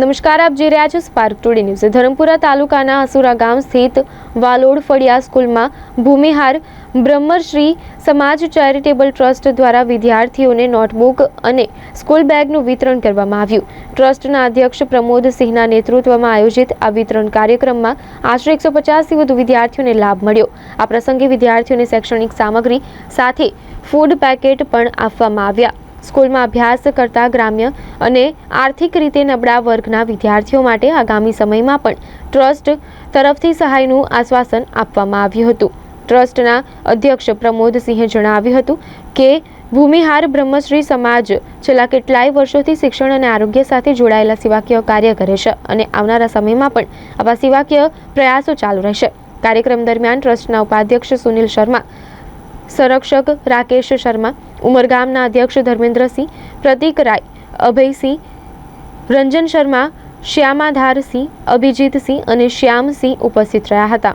નમસ્કાર, આપ જોઈ રહ્યા છો સ્પાર્ક ટુડે ન્યૂઝ ધરમપુરા તાલુકાના અસુરા ગામ સ્થિત વાલોડ ફળિયા સ્કૂલમાં ભૂમિહાર બ્રહ્મશ્રી સમાજ ચેરિટેબલ ટ્રસ્ટ દ્વારા વિદ્યાર્થીઓને નોટબુક અને સ્કૂલ બેગનું વિતરણ કરવામાં આવ્યું. ટ્રસ્ટના અધ્યક્ષ પ્રમોદ સિંહના નેતૃત્વમાં આયોજિત આ વિતરણ કાર્યક્રમમાં આશરે એકસો પચાસથી વધુ વિદ્યાર્થીઓને લાભ મળ્યો. આ પ્રસંગે વિદ્યાર્થીઓને શૈક્ષણિક સામગ્રી સાથે ફૂડ પેકેટ પણ આપવામાં આવ્યા. સ્કૂલમાં અભ્યાસ કરતા ગ્રામ્ય અને આર્થિક રીતે નબળા વર્ગના વિદ્યાર્થીઓ માટે આગામી સમયમાં પણ ટ્રસ્ટ તરફથી સહાયનું આશ્વાસન આપવામાં આવ્યું હતું. ટ્રસ્ટના અધ્યક્ષ પ્રમોદસિંહે જણાવ્યું હતું કે, ભૂમિહાર બ્રહ્મશ્રી સમાજ છેલ્લા કેટલાય વર્ષોથી શિક્ષણ અને આરોગ્ય સાથે જોડાયેલા સેવાકીય કાર્ય કરે છે અને આવનારા સમયમાં પણ આવા સેવાકીય પ્રયાસો ચાલુ રહેશે. કાર્યક્રમ દરમિયાન ટ્રસ્ટના ઉપાધ્યક્ષ સુનિલ શર્મા સંરક્ષક રાકેશ શર્મા, ઉમરગામના અધ્યક્ષ ધર્મેન્દ્રસિંહ, પ્રતિક રાય, અભયસિંહ, રંજન શર્મા, શ્યામાધારસિંહ, અભિજીતસિંહ અને શ્યામસિંહ ઉપસ્થિત રહ્યા હતા.